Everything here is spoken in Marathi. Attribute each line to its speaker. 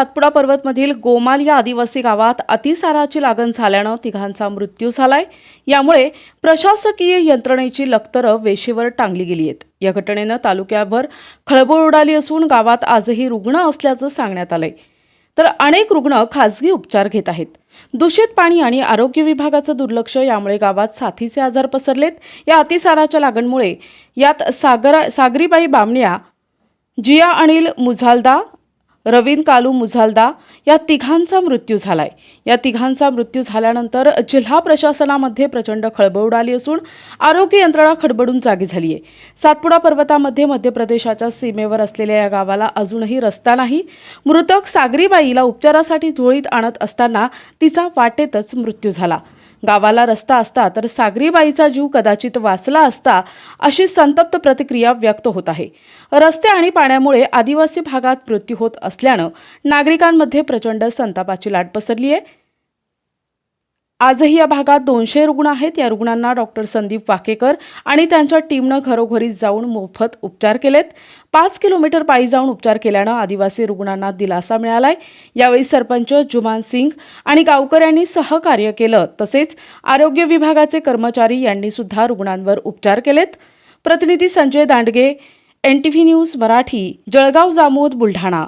Speaker 1: सातपुडा पर्वतमधील गोमाल या आदिवासी गावात अतिसाराची लागण झाल्यानं तिघांचा मृत्यू झालाय. यामुळे प्रशासकीय यंत्रणेची लखतरं वेशीवर टांगली गेली आहेत. या घटनेनं तालुक्यावर खळबळ उडाली असून गावात आजही रुग्ण असल्याचं सांगण्यात आलंय. तर अनेक रुग्ण खासगी उपचार घेत आहेत. दूषित पाणी आणि आरोग्य विभागाचं दुर्लक्ष यामुळे गावात साथीचे आजार पसरलेत. या अतिसाराच्या लागणमुळे यात सागरा सागरीबाई बामण्या जिया अनिल मुझालदा रवीन कालू मुझालदा या तिघांचा मृत्यू झालाय. या तिघांचा मृत्यू झाल्यानंतर जिल्हा प्रशासनामध्ये प्रचंड खळबळ उडाली असून आरोग्य यंत्रणा खडबडून जागी झाली आहे सातपुडा पर्वतामध्ये मध्य प्रदेशाच्या सीमेवर असलेल्या या गावाला अजूनही रस्ता नाही. मृतक सागरीबाईला उपचारासाठी झोळीत आणत असताना तिचा वाटेतच मृत्यू झाला. गावाला रस्ता असता तर सागरीबाईचा जीव कदाचित वाचला असता अशी संतप्त प्रतिक्रिया व्यक्त होत आहे. रस्ते आणि पाण्यामुळे आदिवासी भागात मृत्यू होत असल्यानं नागरिकांमध्ये प्रचंड संतापाची लाट पसरली आहे. आजही या भागात दोनशे रुग्ण आहेत. या रुग्णांना डॉक्टर संदीप वाकेकर आणि त्यांच्या टीमनं घरोघरी जाऊन मोफत उपचार केलेत. पाच किलोमीटर पायी जाऊन उपचार केल्यानं आदिवासी रुग्णांना दिलासा मिळालाय. यावेळी सरपंच जुमान सिंग आणि गावकऱ्यांनी सहकार्य केलं. तसेच आरोग्य विभागाचे कर्मचारी यांनी सुद्धा रुग्णांवर उपचार केलेत. प्रतिनिधी Sanjay Dandge N T V news Marathi Jalgaon Jamod Buldhana.